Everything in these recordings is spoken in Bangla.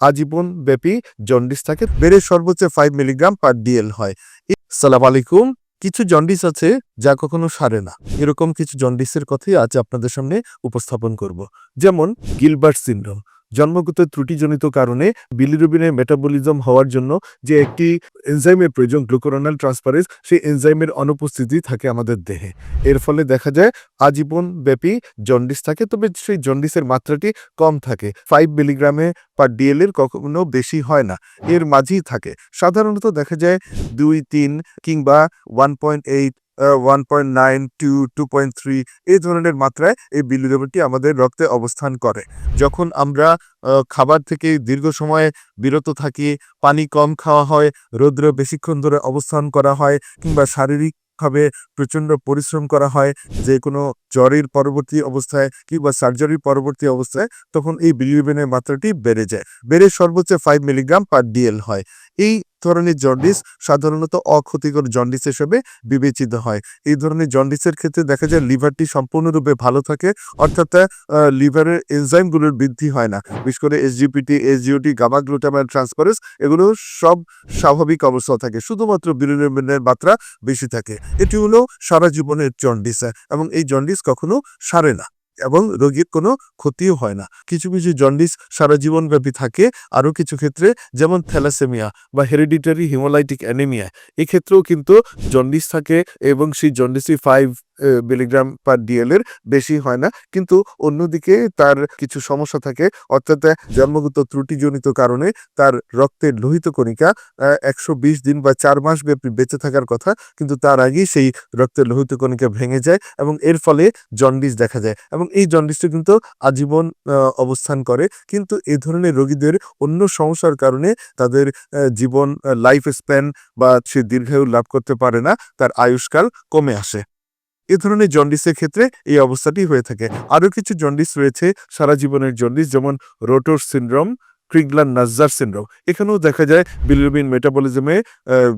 আজীবন ব্যাপী জন্ডিস থাকে, বেড়ে সর্বোচ্চ ফাইভ মিলিগ্রাম পার ডিএল হয়। সালাম আলাইকুম। কিছু জন্ডিস আছে যা কখনো সারে না। এরকম কিছু জন্ডিসের কথাই আজ আপনাদের সামনে উপস্থাপন করব। যেমন গিলবার্ট সিনড্রোম। জন্মগত ত্রুটিজনিত কারণে বিলিরুবিনের মেটাবলিজম হওয়ার জন্য যে একটি এনজাইমের প্রয়োজন গ্লুকোরোনাল ট্রান্সফারেজ সেই এনজাইমের অনুপস্থিতি থাকে আমাদের দেহে। এর ফলে দেখা যায় আজীবন ব্যাপী জন্ডিস থাকে, তবে সেই জন্ডিসের মাত্রাটি কম থাকে। ফাইভ মিলিগ্রামে পার ডিএল এর কখনো বেশি হয় না, এর মাঝেই থাকে। সাধারণত দেখা যায় দুই, তিন কিংবা one point eight one point nine two two point three এই ধরনের মাত্রায় এই বিলিরুবিনটি আমাদের রক্তে অবস্থান করে। যখন আমরা খাবার থেকে দীর্ঘ সময় বিরত থাকি, পানি কম খাওয়া হয়, রৌদ্র বেশিক্ষণ ধরে অবস্থান করা হয়, কিংবা শারীরিকভাবে প্রচণ্ড পরিশ্রম করা হয়, যে কোনো জ্বরের পরবর্তী অবস্থায় কিংবা সার্জারির পরবর্তী অবস্থায়, তখন এই বিলিরুবিনের মাত্রাটি বেড়ে যায়। বেড়ে সর্বোচ্চ ফাইভ মিলিগ্রাম পার ডিএল হয়। এই ধরনের জন্ডিস সাধারণত অক্ষতিকর জন্ডিস হিসেবে বিবেচিত হয়। এই ধরনের জন্ডিসের ক্ষেত্রে দেখা যায় লিভারটি সম্পূর্ণরূপে ভালো থাকে, অর্থাৎ লিভারের এনজাইমগুলোর বৃদ্ধি হয় না। বিশেষ করে SGPT SGOT gamma glutamine transferase এগুলো সব স্বাভাবিক অবস্থা থাকে, শুধুমাত্র বিলিরুবিনের মাত্রা বেশি থাকে। এটি হলো সারা জীবনের জন্ডিস এবং এই জন্ডিস কখনো সারে না। এবং রোগীর কোনো ক্ষতিও হয় না। কিছু কিছু জন্ডিস সারা জীবনব্যাপী থাকে। আরও কিছু ক্ষেত্রে যেমন থ্যালাসেমিয়া বা হেরিডিটারি হিমোলাইটিক অ্যানিমিয়া। এক্ষেত্রেও কিন্তু জন্ডিস থাকে এবং সেই জন্ডিসই ফাইভ মিলিগ্রাম পার ডিএল এর বেশি হয় না। কিন্তু অন্যদিকে তার কিছু সমস্যা থাকে। অর্থাৎ জন্মগত ত্রুটিজনিত কারণে তার রক্তের লোহিত কণিকা একশো বিশ দিন বা চার মাস ব্যাপী বেঁচে থাকার কথা। কিন্তু তার আগেই সেই রক্তের লোহিত কণিকা ভেঙে যায় এবং এর ফলে জন্ডিস দেখা যায়। এবং এই জন্ডিসটা কিন্তু আজীবন অবস্থান করে। কিন্তু এ ধরনের রোগীদের অন্য সমস্যার কারণে তাদের জীবন লাইফ স্প্যান বা সে দীর্ঘায়ু লাভ করতে পারে না। তার আয়ুষ্কাল কমে আসে। এ ধরনের জন্ডিসের ক্ষেত্রে এই অবস্থাটি হয়ে থাকে। আরও কিছু জন্ডিস রয়েছে, সারা জীবনের জন্ডিস, যেমন রোটোর সিন্ড্রোম, ক্রিগলান নাজার সিন্ড্রোম। এখানেও দেখা যায় বিলিরুবিন মেটাবলিজমে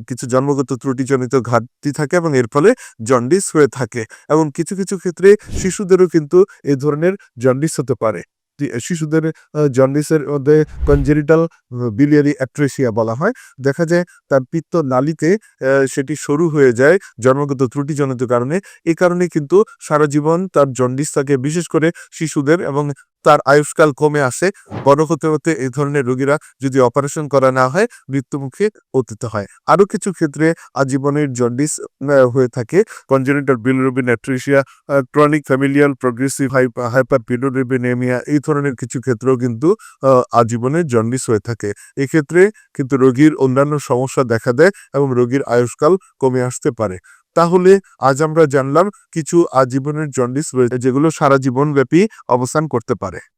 কিছু জন্মগত ত্রুটিজনিত ঘাটতি থাকে এবং এর ফলে জন্ডিস হয়ে থাকে। এবং কিছু কিছু ক্ষেত্রে শিশুদেরও কিন্তু এ ধরনের জন্ডিস হতে পারে। শিশুদের জন্ডিসের মধ্যে কনজেরিটাল বিলিয়ারি অ্যাট্রেসিয়া বলা হয়। দেখা যায় তার পিত্ত নালিতে সেটি সরু হয়ে যায় জন্মগত ত্রুটিজনিত কারণে। এই কারণে কিন্তু সারা জীবন তার জন্ডিস থাকে, বিশেষ করে শিশুদের এবং তার আয়ুষ্কাল কমে আসে। বড় হতে হতে এই ধরনের রোগীরা যদি অপারেশন করা না হয়, মৃত্যুমুখে পতিত হয়। আরও কিছু ক্ষেত্রে আজীবনের জন্ডিস হয়ে থাকে। Congenital bilirubin atresia chronic familial progressive hyperbilirubinemia এই ধরনের কিছু ক্ষেত্রেও কিন্তু আজীবনের জন্ডিস হয়ে থাকে। এক্ষেত্রে কিন্তু রোগীর অন্যান্য সমস্যা দেখা দেয় এবং রোগীর আয়ুষ্কাল কমে আসতে পারে। তাহলে আজ আমরা জানলাম কিছু আজীবনের জন্ডিস রয়েছে যেগুলো সারা জীবন ব্যাপী অবস্থান করতে পারে।